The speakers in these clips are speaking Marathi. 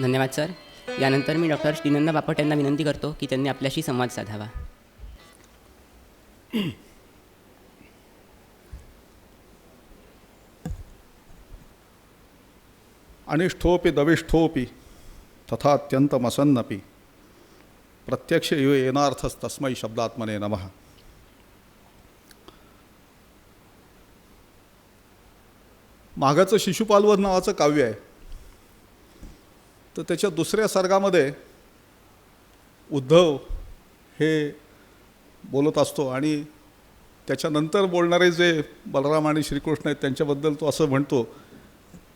धन्यवाद सर. यानंतर मी डॉक्टर श्रीनंद बापट यांना विनंती करतो की त्यांनी आपल्याशी संवाद साधावा. अनिष्ठोपी दविष्ठोपी तथा अत्यंतमसन्नपि प्रत्यक्ष इव येनार्थस्तस्मै शब्दात्मने नमः. मागाचं शिशुपालवर नावाचं काव्य आहे. तर त्याच्या दुसऱ्या सर्गामध्ये उद्धव हे बोलत असतो आणि त्याच्यानंतर बोलणारे जे बलराम आणि श्रीकृष्ण आहेत त्यांच्याबद्दल तो असं म्हणतो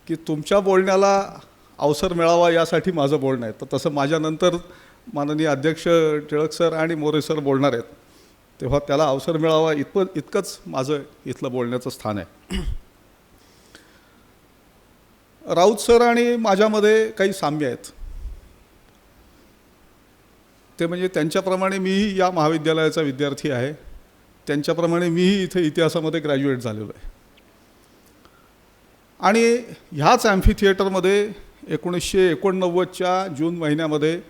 की तुमच्या बोलण्याला अवसर मिळावा यासाठी माझं बोलणं आहे. तर तसं माझ्यानंतर माननीय अध्यक्ष टिळक सर आणि मोरे सर बोलणार आहेत. तेव्हा त्याला अवसर मिळावा इतपं इतकंच माझं इथलं बोलण्याचं स्थान आहे. राऊत सर आणि माझ्यामध्ये काही साम्य आहेत. ते म्हणजे त्यांच्याप्रमाणे मीही या महाविद्यालयाचा विद्यार्थी आहे. त्यांच्याप्रमाणे मीही इथे इतिहासामध्ये ग्रॅज्युएट झालेलो आहे. आणि ह्याच ॲम्फी थिएटरमध्ये एकोणीसशे एकोणनव्वदच्या जून महिन्यामध्ये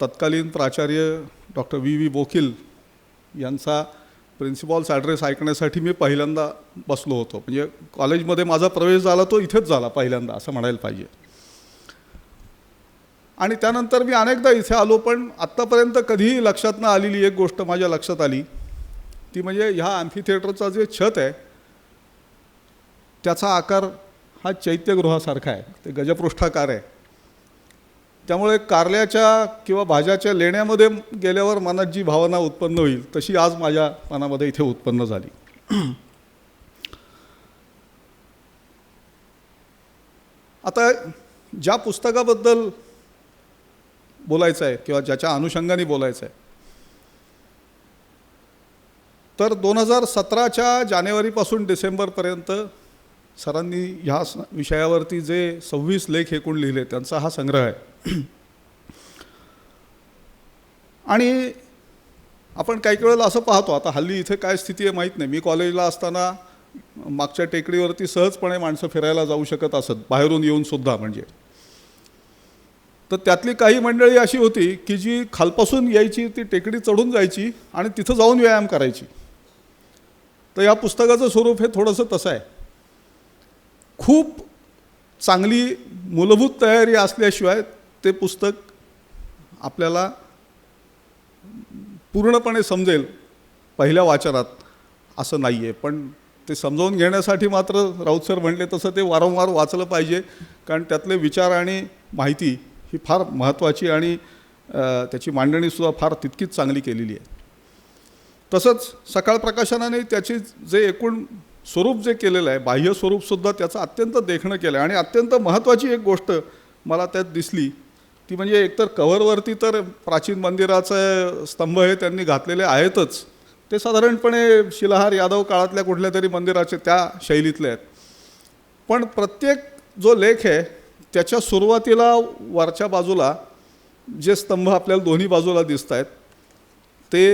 तत्कालीन प्राचार्य डॉक्टर व्ही व्ही बोकील यांचा प्रिन्सिपॉल्स ॲड्रेस ऐकण्यासाठी मी पहिल्यांदा बसलो होतो. म्हणजे कॉलेजमध्ये माझा प्रवेश झाला तो इथेच झाला पहिल्यांदा असं म्हणायला पाहिजे. आणि त्यानंतर मी अनेकदा इथे आलो पण आत्तापर्यंत कधीही लक्षात न आलेली एक गोष्ट माझ्या लक्षात आली. ती म्हणजे ह्या अँफी थिएटरचा जे छत आहे त्याचा आकार हा चैत्यगृहासारखा आहे. ते गजपृष्ठाकार आहे. त्यामुळे कारल्याच्या किंवा भाज्याच्या लेण्यामध्ये गेल्यावर मनात जी भावना उत्पन्न होईल तशी आज माझ्या मनामध्ये इथे उत्पन्न झाली. आता ज्या पुस्तकाबद्दल बोलायचं आहे किंवा ज्याच्या अनुषंगाने बोलायचं आहे तर दोन हजार सतराच्या जानेवारीपासून डिसेंबरपर्यंत सरांनी ह्या विषयावरती जे सव्वीस लेख एकूण लिहिले त्यांचा हा संग्रह आहे. आणि आपण काही वेळेला असं पाहतो आता हल्ली इथे काय स्थिती आहे माहीत नाही. मी कॉलेजला असताना मागच्या टेकडीवरती सहजपणे माणसं फिरायला जाऊ शकत असत बाहेरून येऊन सुद्धा म्हणजे. तर त्यातली काही मंडळी अशी होती की जी खालपासून यायची ती टेकडी चढून जायची आणि तिथं जाऊन व्यायाम करायची. तर या पुस्तकाचं स्वरूप हे थोडंसं तसं आहे. खूप चांगली मूलभूत तयारी असल्याशिवाय ते पुस्तक आपल्याला पूर्णपणे समजेल पहिल्या वाचनात असं नाही आहे पण ते समजावून घेण्यासाठी मात्र राऊत सर म्हणले तसं ते वारंवार वाचलं पाहिजे. कारण त्यातले विचार आणि माहिती ही फार महत्त्वाची आणि त्याची मांडणीसुद्धा फार तितकीच चांगली केलेली आहे. तसंच सकाळ प्रकाशनाने त्याचे जे एकूण स्वरूप जे केलेलं आहे बाह्य स्वरूपसुद्धा त्याचं अत्यंत देखणं केलं. आहे आणि अत्यंत महत्त्वाची एक गोष्ट मला त्यात दिसली ती म्हणजे एकतर कव्हरवरती तर प्राचीन मंदिराचं स्तंभ हे त्यांनी घातलेले आहेतच. ते साधारणपणे शिलाहार यादव काळातल्या कुठल्या तरी मंदिराचे त्या शैलीतले आहेत. पण प्रत्येक जो लेख आहे त्याच्या सुरुवातीला वरच्या बाजूला जे स्तंभ आपल्याला दोन्ही बाजूला दिसत आहेत ते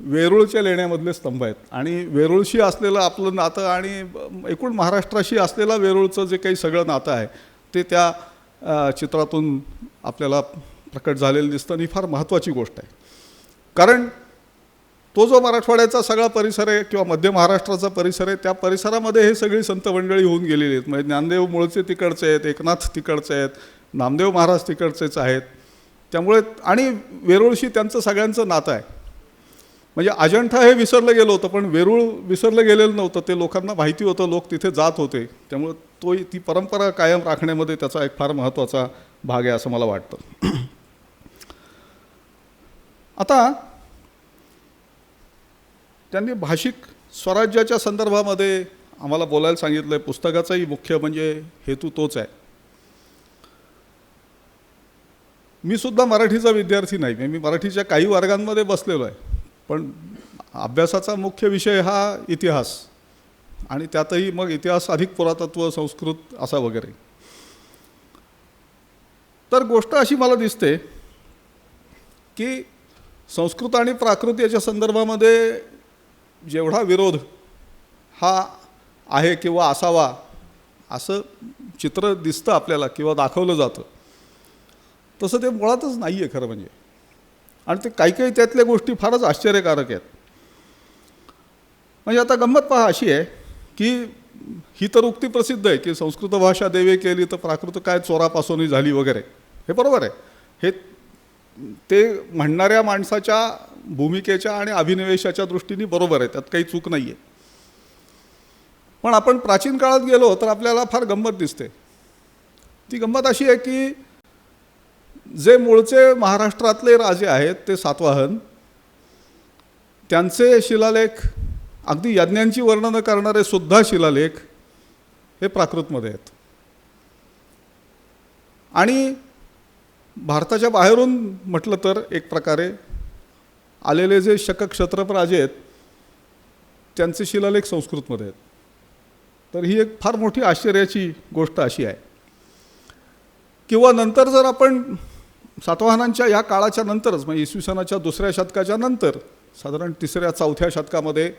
वेरूळच्या लेण्यामधले स्तंभ आहेत. आणि वेरूळशी असलेलं आपलं नातं आणि एकूण महाराष्ट्राशी असलेलं वेरूळचं जे काही सगळं नातं आहे ते त्या चित्रातून आपल्याला प्रकट झालेलं दिसतं आणि फार महत्त्वाची गोष्ट आहे. कारण तो जो मराठवाड्याचा सगळा परिसर आहे किंवा मध्य महाराष्ट्राचा परिसर आहे त्या परिसरामध्ये हे सगळी संत मंडळी होऊन गेलेली आहेत. म्हणजे ज्ञानदेव मूळचे तिकडचे आहेत एकनाथ तिकडचे आहेत नामदेव महाराज तिकडचेच आहेत. त्यामुळे आणि वेरूळशी त्यांचं सगळ्यांचं नातं आहे. म्हणजे अजंठा हे विसरलं गेलं होतं पण वेरूळ विसरलं गेलेलं नव्हतं. ते लोकांना माहिती होतं लोक तिथे जात होते. त्यामुळे तो ती परंपरा कायम राखण्यामध्ये त्याचा एक फार महत्त्वाचा भाग आहे असं मला वाटतं. आता त्यांनी भाषिक स्वराज्याच्या संदर्भामध्ये आम्हाला बोलायला सांगितलं आहे पुस्तकाचाही मुख्य म्हणजे हेतू तोच आहे. मी सुद्धा मराठीचा विद्यार्थी नाही. मी मराठीच्या काही वर्गांमध्ये बसलेलो आहे. पण अभ्यासाचा मुख्य विषय हा इतिहास. आणि त्यातही मग इतिहास अधिक पुरातत्व संस्कृत असा वगैरे. तर गोष्ट अशी मला दिसते की संस्कृत आणि प्राकृत याच्या संदर्भामध्ये जेवढा विरोध हा आहे किंवा असावा असं चित्र दिसतं आपल्याला किंवा दाखवलं जातं. तसं ते मुळातच नाही आहे खरं म्हणजे. आणि ते काही काही त्यातल्या गोष्टी फारच आश्चर्यकारक आहेत. म्हणजे आता गंमत पहा अशी आहे की ही तर उक्ती प्रसिद्ध आहे की संस्कृत भाषा देवे केली तर प्राकृत काय चोरापासूनही झाली वगैरे. हे बरोबर आहे. हे ते म्हणणाऱ्या माणसाच्या भूमिकेच्या आणि अभिनिवेशाच्या दृष्टीने बरोबर आहे त्यात काही चूक नाही आहे पण आपण प्राचीन काळात गेलो तर आपल्याला फार गंमत दिसते. ती गंमत अशी आहे की जे मूळचे महाराष्ट्रातले राजे आहेत ते सातवाहन त्यांचे शिलालेख अगदी यज्ञांची वर्णनं करणारे सुद्धा शिलालेख हे प्राकृतमध्ये आहेत. आणि भारताच्या बाहेरून म्हटलं तर एक प्रकारे आलेले जे शक क्षत्रप राजे आहेत त्यांचे शिलालेख संस्कृतमध्ये आहेत. तर ही एक फार मोठी आश्चर्याची गोष्ट अशी आहे. किंवा नंतर जर आपण सातवाहनांच्या या काळाच्या नंतरच म्हणजे इसवी सनाच्या दुसऱ्या शतकाच्या नंतर साधारण तिसऱ्या चौथ्या शतकामध्ये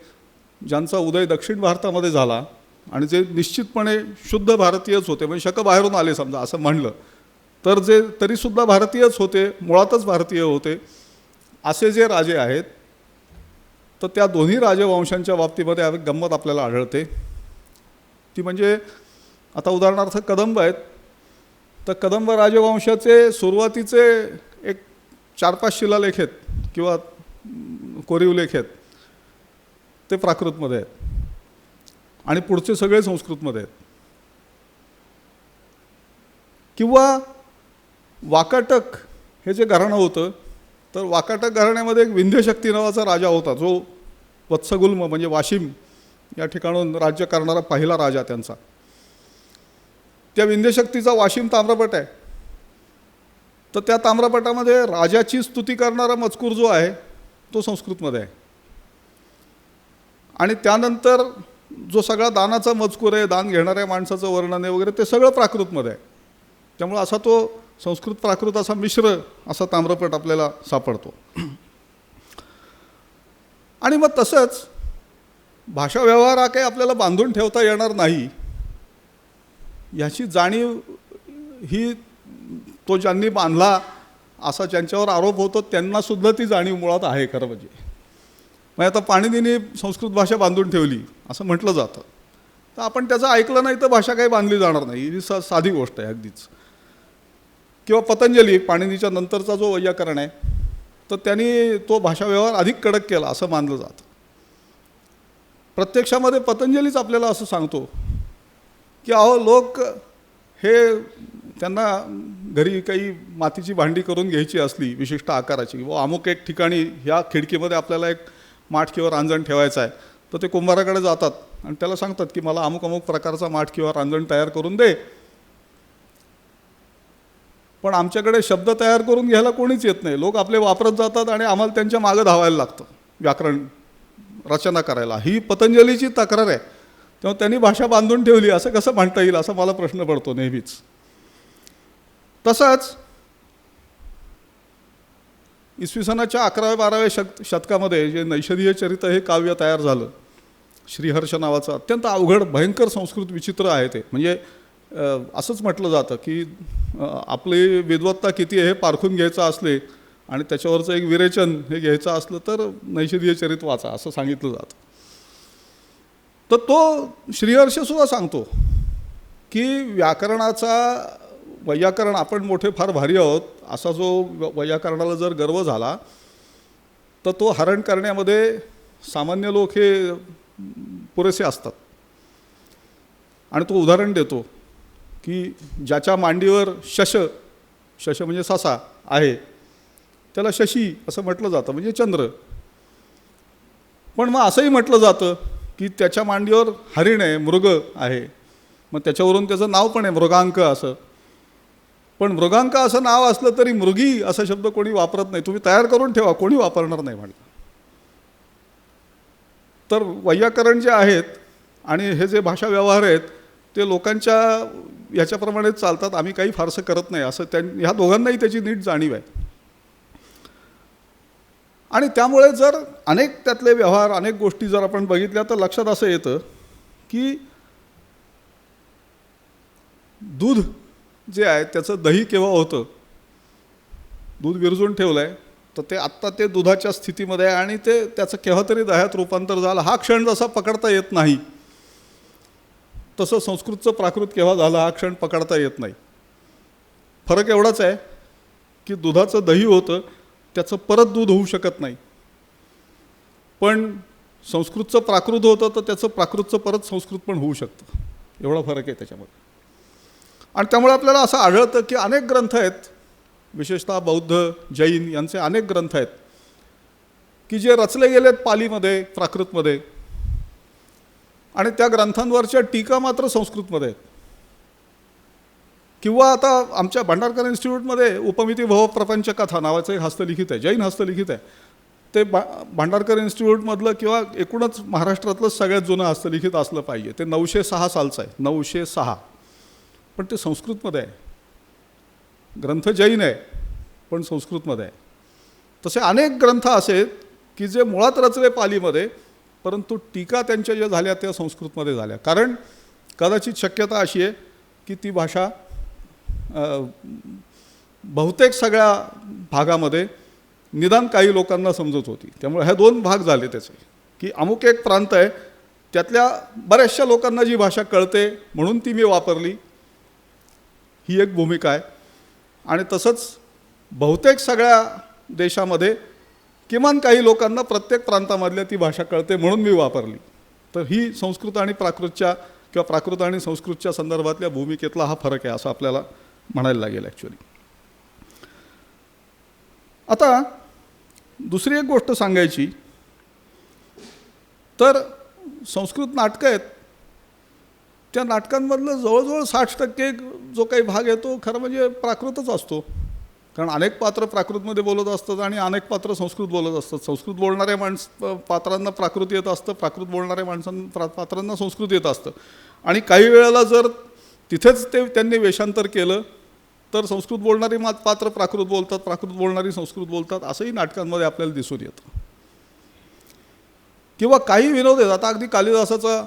ज्यांचा उदय दक्षिण भारतामध्ये झाला आणि जे निश्चितपणे शुद्ध भारतीयच होते म्हणजे शक बाहेरून आले समजा असं म्हणलं तर जे तरीसुद्धा भारतीयच होते मुळातच भारतीय होते असे जे राजे आहेत तर त्या दोन्ही राजवंशांच्या बाबतीमध्ये गंमत आपल्याला आढळते. ती म्हणजे आता उदाहरणार्थ कदंब आहेत तर कदंब राजवंशाचे सुरुवातीचे एक चार पाच शिलालेख आहेत किंवा कोरीव लेख आहेत. ते प्राकृतमध्ये आहेत. आणि पुढचे सगळे संस्कृतमध्ये आहेत. किंवा वाकाटक हे जे घराणं होतं तर वाकाटक घराण्यामध्ये एक विंध्यशक्ती नावाचा राजा होता जो वत्सगुल्म म्हणजे वाशिम या ठिकाणून राज्य करणारा पहिला राजा त्यांचा. त्या विंध्यशक्तीचा वाशिम ताम्रपट आहे. तर त्या ताम्रपटामध्ये राजाची स्तुती करणारा मजकूर जो आहे तो संस्कृतमध्ये आहे. आणि त्यानंतर जो सगळा दानाचा मजकूर आहे दान घेणाऱ्या माणसाचं वर्णन आहे वगैरे ते सगळं प्राकृतमध्ये आहे. त्यामुळं असा तो संस्कृत प्राकृत असा मिश्र असा ताम्रपट आपल्याला सापडतो. आणि मग तसंच भाषा व्यवहार हा काही आपल्याला बांधून ठेवता येणार नाही याची जाणीव ही तो ज्यांनी बांधला असा ज्यांच्यावर आरोप होतो त्यांनासुद्धा ती जाणीव मुळात आहे खरं म्हणजे. म्हणजे आता पाणिनीने संस्कृत भाषा बांधून ठेवली असं म्हटलं जातं. तर आपण त्याचं ऐकलं नाही तर भाषा काही बांधली जाणार नाही. ही सा साधी गोष्ट आहे अगदीच. किंवा पतंजली पाणिनीच्या नंतरचा जो वैयाकरण आहे तर त्यांनी तो भाषा व्यवहार अधिक कडक केला असं मानलं जातं. प्रत्यक्षामध्ये पतंजलीच आपल्याला असं सांगतो की अहो लोक हे त्यांना घरी काही मातीची भांडी करून घ्यायची असली विशिष्ट आकाराची व अमुक एक ठिकाणी ह्या खिडकीमध्ये आपल्याला एक माठ किंवा रांजण ठेवायचं आहे तर ते कुंभाराकडे जातात आणि त्याला सांगतात की मला अमुक अमुक प्रकारचा माठ किंवा रांजण तयार करून दे. पण आमच्याकडे शब्द तयार करून घ्यायला कोणीच येत नाही. लोक आपले वापरत जातात आणि आम्हाला त्यांच्या मागं धावायला लागतं. व्याकरण रचना करायला. ही पतंजलीची तक्रार आहे. तेव्हा त्यांनी भाषा बांधून ठेवली. असं कसं म्हणता येईल? असा मला प्रश्न पडतो नेहमीच. तसंच इसवी सनाच्या अकराव्या बाराव्या शत शतकामध्ये जे नैषधीय चरित्र हे काव्य तयार झालं. श्रीहर्ष नावाचं अत्यंत अवघड भयंकर संस्कृत विचित्र आहे ते. म्हणजे असंच म्हटलं जातं की आपली विद्वत्ता किती आहे हे पारखून घ्यायचं असले आणि त्याच्यावरचं एक विरेचन हे घ्यायचं असलं तर नैषधीय चरित वाचा असं सांगितलं जातं. तर तो श्रीहर्षसुद्धा सांगतो की व्याकरणाचा वैयाकरण आपण मोठे फार भारी आहोत असा जो व- वैयाकरणाला जर गर्व झाला तर तो हरण करण्यामध्ये सामान्य लोक हे पुरेसे असतात. आणि तो उदाहरण देतो की ज्याच्या मांडीवर शश शश म्हणजे ससा आहे त्याला शशी असं म्हटलं जातं म्हणजे चंद्र. पण मग असंही म्हटलं जातं की त्याच्या मांडीवर हरिण आहे मृग आहे. मग त्याच्यावरून त्याचं नाव पण आहे मृगांक असं. पण मृगांक असं नाव असलं तरी मृगी असा शब्द कोणी वापरत नाही. तुम्ही तयार करून ठेवा कोणी वापरणार नाही म्हटलं तर वैयाकरण जे आहेत आणि हे जे भाषा व्यवहार आहेत ते लोकांच्या याच्याप्रमाणेच चालतात. आम्ही काही फारसं करत नाही. असं त्या ह्या दोघांनाही त्याची नीट जाणीव आहे. आणि त्यामुळे जर अनेक त्यातले व्यवहार अनेक गोष्टी जर आपण बघितल्या तर लक्षात असं येतं की दूध जे आहे त्याचं दही केव्हा होतं? दूध विरजून ठेवलं आहे तर ते आत्ता ते दुधाच्या स्थितीमध्ये आहे आणि ते त्याचं केव्हा तरी दह्यात रूपांतर झालं हा क्षण जसा पकडता येत नाही तसं संस्कृतचं प्राकृत केव्हा झालं हा क्षण पकडता येत नाही. फरक एवढाच आहे की दुधाचं दही होतं त्याचं परत दूध होऊ शकत नाही. पण संस्कृतचं प्राकृत होतं तर त्याचं प्राकृतचं परत संस्कृत पण होऊ शकतं. एवढा फरक आहे त्याच्यामध्ये. आणि त्यामुळे आपल्याला असं आढळतं की अनेक ग्रंथ आहेत विशेषतः बौद्ध जैन यांचे अनेक ग्रंथ आहेत की जे रचले गेलेत पालीमध्ये प्राकृतमध्ये. आणि त्या ग्रंथांवरच्या टीका मात्र संस्कृतमध्ये आहेत. किंवा आता आमच्या भंडारकर इन्स्टिट्यूटमध्ये उपमिती भव प्रपंच कथा नावाचं एक हस्तलिखित आहे जैन हस्तलिखित आहे. ते भा भांडारकर इन्स्टिट्यूटमधलं किंवा एकूणच महाराष्ट्रातलं सगळ्यात जुनं हस्तलिखित असलं पाहिजे. ते नऊशे सहा सालचं आहे नऊशे सहा. पण ते संस्कृतमध्ये आहे. ग्रंथ जैन आहे पण संस्कृतमध्ये आहे. तसे अनेक ग्रंथ असे आहेत की जे मुळात रचले पालीमध्ये परंतु टीका त्यांच्या ज्या झाल्या त्या संस्कृतमध्ये झाल्या. कारण कदाचित शक्यता अशी आहे की ती भाषा बहुतेक सगळ्या भागामध्ये निदान काही लोकांना समजत होती. त्यामुळे ह्या दोन भाग झाले त्याचे. की अमुक एक प्रांत आहे त्यातल्या बऱ्याचशा लोकांना जी भाषा कळते म्हणून ती मी वापरली. ही एक भूमिका आहे. आणि तसंच बहुतेक सगळ्या देशामध्ये किमान काही लोकांना प्रत्येक प्रांतामधल्या ती भाषा कळते म्हणून मी वापरली. तर ही संस्कृत आणि प्राकृतच्या किंवा प्राकृत आणि संस्कृतच्या संदर्भातल्या भूमिकेतला हा फरक आहे असं आपल्याला म्हणायला लागेल ॲक्च्युली आता दुसरी एक गोष्ट सांगायची. तर संस्कृत नाटकं आहेत. त्या नाटकांमधलं जवळजवळ साठ टक्के जो काही भाग आहे तो खरं म्हणजे प्राकृतच असतो. कारण अनेक पात्र प्राकृतमध्ये बोलत असतात आणि अनेक पात्र संस्कृत बोलत असतात. संस्कृत बोलणाऱ्या माणस पात्रांना प्राकृत येत असतं प्राकृत बोलणाऱ्या माणसांना प्रा पात्रांना संस्कृत येत असतं. आणि काही वेळेला जर तिथेच ते त्यांनी वेषांतर केलं तर संस्कृत बोलणारी मात पात्र प्राकृत बोलतात प्राकृत बोलणारी संस्कृत बोलतात असंही नाटकांमध्ये आपल्याला दिसून येतं. किंवा काही विनोद आहेत. आता अगदी कालिदासाचा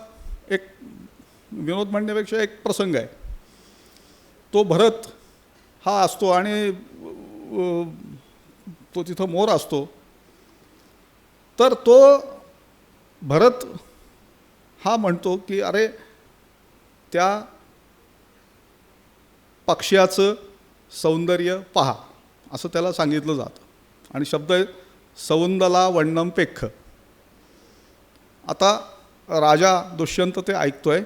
एक विनोद म्हणण्यापेक्षा एक प्रसंग आहे. तो भरत हा असतो आणि तो तिथं मोर असतो. तर तो भरत हा म्हणतो की अरे त्या पक्ष्याचं सौंदर्य पहा असं त्याला सांगितलं जातं. आणि शब्द सौंदला वण्णम पेख्ख आता राजा दुष्यंत ते ऐकतोय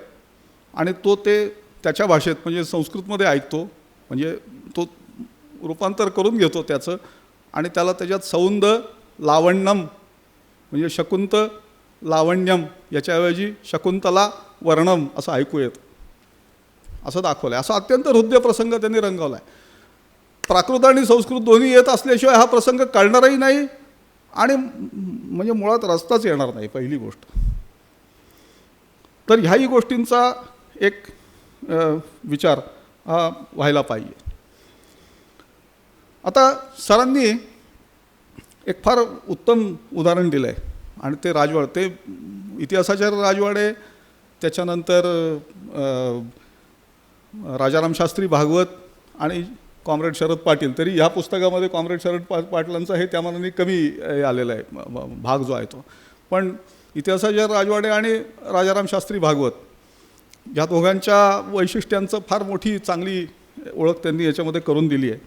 आणि तो ते त्याच्या भाषेत म्हणजे संस्कृतमध्ये ऐकतो म्हणजे तो रूपांतर करून घेतो त्याचं आणि त्याला त्याच्यात सौंद लावण्यम म्हणजे शकुंत लावण्यम याच्याऐवजी शकुंतला वर्णम असं ऐकू येतं. असं दाखवलं आहे असा अत्यंत हृदय प्रसंग त्यांनी रंगवला आहे प्राकृत आणि संस्कृत दोन्ही येत असल्याशिवाय हा प्रसंग कळणारही नाही आणि म्हणजे मुळात रस्ताच येणार नाही पहिली गोष्ट. तर ह्याही गोष्टींचा एक विचार हा व्हायला पाहिजे. आता सरांनी एक फार उत्तम उदाहरण दिलं आहे आणि ते राजवाड ते इतिहासाचार्य राजवाडे त्याच्यानंतर राजारामशास्त्री राजाराम शास्त्री भागवत आणि कॉम्रेड शरद पाटील तरी ह्या पुस्तकामध्ये कॉम्रेड शरद पा पाटलांचा हे त्या मानाने कमी आलेला आहे. भाग जो आहे तो. पण इतिहासाच्या राजवाडे आणि राजाराम शास्त्री भागवत या दोघांच्या वैशिष्ट्यांचं फार मोठी चांगली ओळख त्यांनी याच्यामध्ये करून दिली आहे.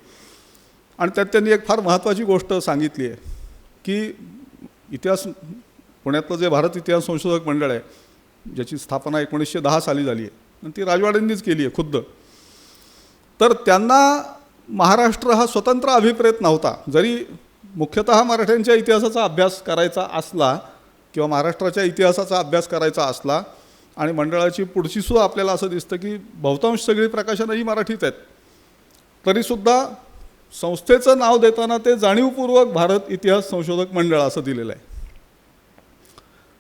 आणि त्यात त्यांनी एक फार महत्त्वाची गोष्ट सांगितली आहे की इतिहास पुण्यातलं जे भारत इतिहास संशोधक मंडळ आहे ज्याची स्थापना एकोणीसशे दहा साली झाली आहे आणि ती राजवाड्यांनीच केली आहे खुद्द. तर त्यांना महाराष्ट्र हा स्वतंत्र अभिप्रेत नव्हता. जरी मुख्यतः मराठ्यांच्या इतिहासाचा अभ्यास करायचा असला किंवा महाराष्ट्राच्या इतिहासाचा अभ्यास करायचा असला आणि मंडळाची पुढची सुद्धा आपल्याला असं दिसतं की बहुतांश सगळी प्रकाशनं ही मराठीत आहेत. तरीसुद्धा संस्थेचं नाव देताना ते जाणीवपूर्वक भारत इतिहास संशोधक मंडळ असं दिलेलं आहे.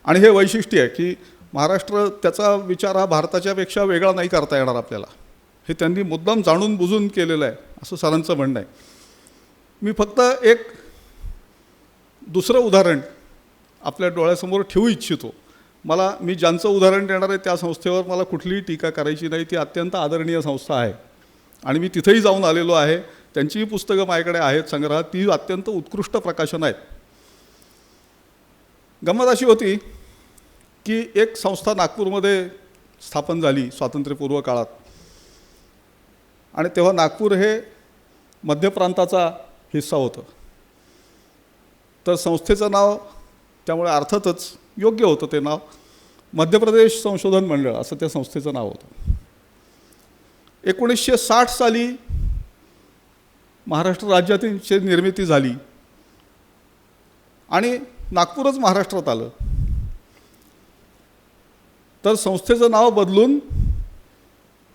आणि हे वैशिष्ट्य आहे की महाराष्ट्र त्याचा विचार हा भारताच्यापेक्षा वेगळा नाही करता येणार आपल्याला. हे त्यांनी मुद्दाम जाणून बुजून केलेलं आहे असं सरांचं म्हणणं आहे. मी फक्त एक दुसरं उदाहरण आपल्या डोळ्यासमोर ठेवू इच्छितो. मला मी ज्यांचं उदाहरण देणार आहे त्या संस्थेवर मला कुठलीही टीका करायची नाही ती अत्यंत आदरणीय संस्था आहे. आणि मी तिथेही जाऊन आलेलो आहे त्यांचीही पुस्तकं माझ्याकडे आहेत संग्रहात ती अत्यंत उत्कृष्ट प्रकाशन आहेत. गंमत अशी होती की एक संस्था नागपूरमध्ये स्थापन झाली स्वातंत्र्यपूर्व काळात. आणि तेव्हा नागपूर हे मध्य प्रांताचा हिस्सा होतं. तर संस्थेचं नाव त्यामुळे अर्थातच योग्य होतं ते नाव. मध्य प्रदेश संशोधन मंडळ असं त्या संस्थेचं नाव होतं. एकोणीसशे साठ साली महाराष्ट्र राज्याची निर्मिती झाली. आणि नागपूरच महाराष्ट्रात आलं. तर संस्थेचं नाव बदलून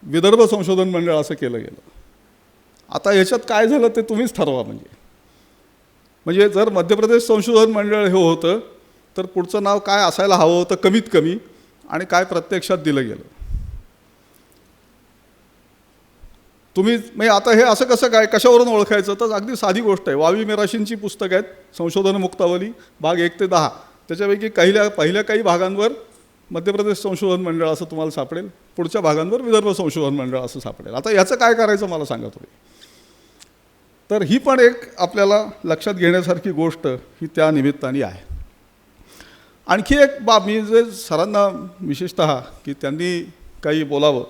विदर्भ संशोधन मंडळ असं केलं गेलं. आता ह्याच्यात काय झालं ते तुम्हीच ठरवा म्हणजे. म्हणजे जर मध्य प्रदेश संशोधन मंडळ हे होतं तर पुढचं नाव काय असायला हवं होतं कमीत कमी आणि काय प्रत्यक्षात दिलं गेलं. तुम्ही म्हणजे आता हे असं कसं काय कशावरून ओळखायचं? तर अगदी साधी गोष्ट आहे. वावी मिराशींची पुस्तकं आहेत संशोधन मुक्तावली भाग एक ते दहा. त्याच्यापैकी पहिल्या पहिल्या काही भागांवर मध्य प्रदेश संशोधन मंडळ असं तुम्हाला सापडेल. पुढच्या भागांवर विदर्भ संशोधन मंडळ असं सापडेल. आता याचं काय करायचं मला सांगा तुम्ही. तर ही पण एक आपल्याला लक्षात घेण्यासारखी गोष्ट ही त्या निमित्ताने आहे. आणखी एक बाब मी जे सरांना विशेषत की त्यांनी काही बोलावं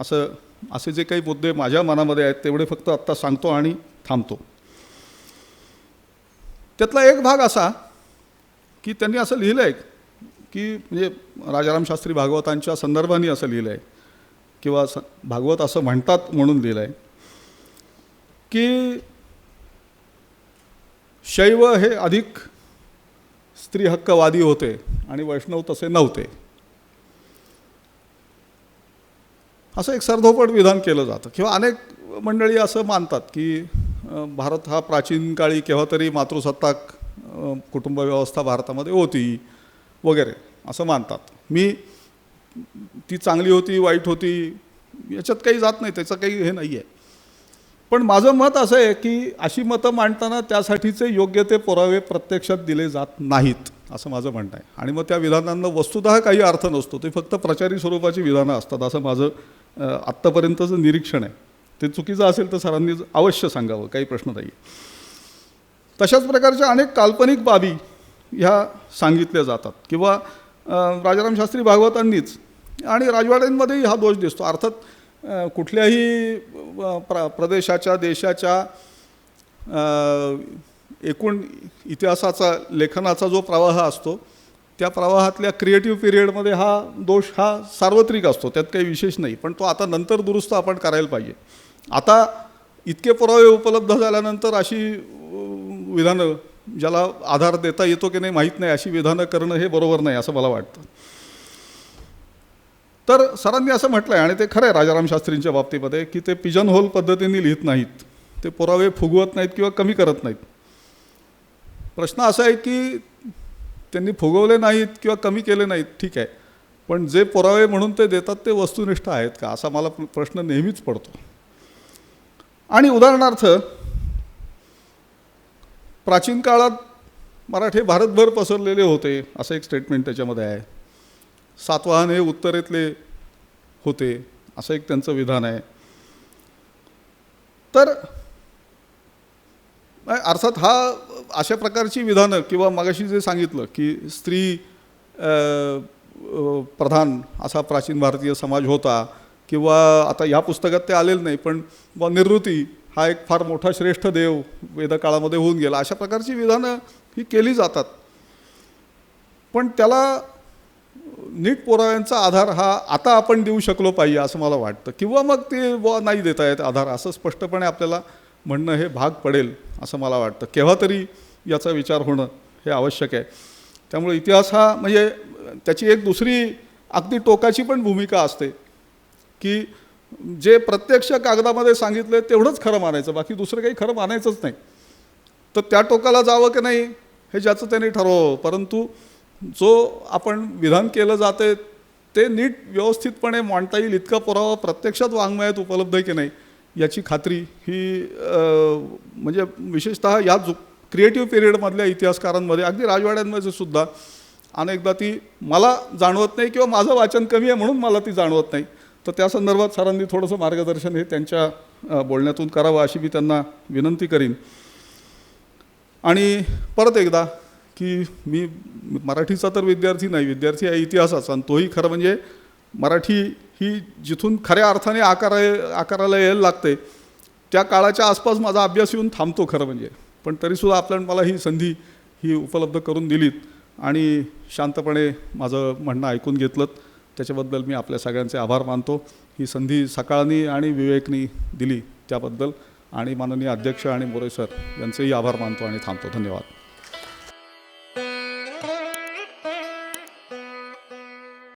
असं असे जे काही मुद्दे माझ्या मनामध्ये आहेत तेवढे फक्त आत्ता सांगतो आणि थांबतो. त्यातला एक भाग असा की त्यांनी असं लिहिलं आहे की म्हणजे राजाराम शास्त्री भागवतांच्या संदर्भाने असं लिहिलं आहे किंवा स भागवत असं म्हणतात म्हणून लिहिलं आहे की शैव हे अधिक स्त्री हक्कवादी होते आणि वैष्णव तसे नव्हते. असं एक सरधोपट विधान केलं जातं. किंवा अनेक मंडळी असं मानतात की भारत हा प्राचीन काळी केव्हा तरी मातृसत्ताक कुटुंब व्यवस्था भारतामध्ये होती वगैरे. असं मानतात. मी ती चांगली होती वाईट होती याच्यात काही जात नाही त्याचं काही हे नाही आहे पण माझं मत असं आहे की अशी मतं मांडताना त्यासाठीचे योग्य ते पुरावे प्रत्यक्षात दिले जात नाहीत असं माझं म्हणणं आहे. आणि मग त्या विधानांना वस्तुतः काही अर्थ नसतो ते फक्त प्रचारी स्वरूपाची विधानं असतात असं माझं आत्तापर्यंतचं निरीक्षण आहे. ते चुकीचं असेल तर सरांनी अवश्य सांगावं काही प्रश्न नाही तशाच प्रकारच्या अनेक काल्पनिक बाबी ह्या सांगितल्या जातात. किंवा राजाराम शास्त्री भागवतांनीच. आणि राजवाड्यांमध्येही हा दोष दिसतो. अर्थात कुठल्याही प्र प्रदेशाच्या देशाच्या एकूण इतिहासाचा लेखनाचा जो प्रवाह असतो त्या प्रवाहातल्या क्रिएटिव्ह पिरियडमध्ये हा दोष हा सार्वत्रिक असतो. त्यात काही विशेष नाही. पण तो आता नंतर दुरुस्त आपण करायला पाहिजे. आता इतके पुरावे उपलब्ध झाल्यानंतर अशी विधानं ज्याला आधार देता येतो की नाही माहीत नाही अशी विधानं करणं हे बरोबर नाही असं मला वाटतं. तर सरांनी असं म्हटलं आहे आणि ते खरं आहे राजाराम शास्त्रींच्या बाबतीमध्ये की ते पिजन होल पद्धतीने लिहित नाहीत. ते पुरावे फुगवत नाहीत किंवा कमी करत नाहीत. प्रश्न असा आहे की त्यांनी फुगवले नाहीत किंवा कमी केले नाहीत ठीक आहे. पण जे पुरावे म्हणून ते देतात ते वस्तुनिष्ठ आहेत का? असा मला प्रश्न नेहमीच पडतो. आणि उदाहरणार्थ प्राचीन काळात मराठे भारतभर पसरलेले होते असं एक स्टेटमेंट त्याच्यामध्ये आहे. सातवाहन हे उत्तरेतले होते असं एक त्यांचं विधान आहे. तर अर्थात हा अशा प्रकारची विधानं किंवा मगाशी जे सांगितलं की स्त्री प्रधान असा प्राचीन भारतीय समाज होता किंवा आता ह्या पुस्तकात ते आलेलं नाही पण बुवा निवृत्ती हा एक फार मोठा श्रेष्ठ देव वेदकाळामध्ये होऊन गेला. अशा प्रकारची विधानं ही केली जातात. पण त्याला नीट पुराव्यांचा आधार हा आता आपण देऊ शकलो पाहिजे असं मला वाटतं. किंवा मग ते बुवा नाही देता येत आधार असं स्पष्टपणे आपल्याला म्हणणं हे भाग पडेल असं मला वाटतं. केव्हा तरी याचा विचार होणं हे आवश्यक आहे. त्यामुळे इतिहास हा म्हणजे त्याची एक दुसरी अगदी टोकाची पण भूमिका असते की जे प्रत्यक्ष कागदामध्ये सांगितलं तेवढंच खरं मानायचं बाकी दुसरं काही खरं मानायचंच नाही. तर त्या टोकाला जावं की नाही हे ज्याचं त्याने ठरवावं परंतु जो आपण विधान केलं जाते ते नीट व्यवस्थितपणे मांडता येईल इतका पुरावा प्रत्यक्षात वाङ्मयात उपलब्ध आहे की नाही याची खात्री ही म्हणजे विशेषतः या जो क्रिएटिव्ह पिरियडमधल्या इतिहासकारांमध्ये अगदी राजवाड्यांमध्ये सुद्धा अनेकदा ती मला जाणवत नाही किंवा माझं वाचन कमी आहे म्हणून मला ती जाणवत नाही. तर त्या संदर्भात सरांनी थोडंसं मार्गदर्शन हे त्यांच्या बोलण्यातून करावं अशी मी त्यांना विनंती करीन. आणि परत एकदा की मी मराठीचा तर विद्यार्थी नाही विद्यार्थी आहे इतिहासाचा आणि तोही खरं म्हणजे मराठी ही जिथून खऱ्या अर्थाने आकारा आकाराला यायला लागते त्या काळाच्या आसपास माझा अभ्यास येऊन थांबतो खरं म्हणजे. पण तरीसुद्धा आपल्याला मला ही संधी ही उपलब्ध करून दिलीत आणि शांतपणे माझं म्हणणं ऐकून घेतलं त्याच्याबद्दल मी आपल्या सगळ्यांचे आभार मानतो. ही संधी सकाळनी आणि विवेकनी दिली त्याबद्दल. आणि माननीय अध्यक्ष आणि मोरे सर यांचेही आभार मानतो आणि थांबतो. धन्यवाद.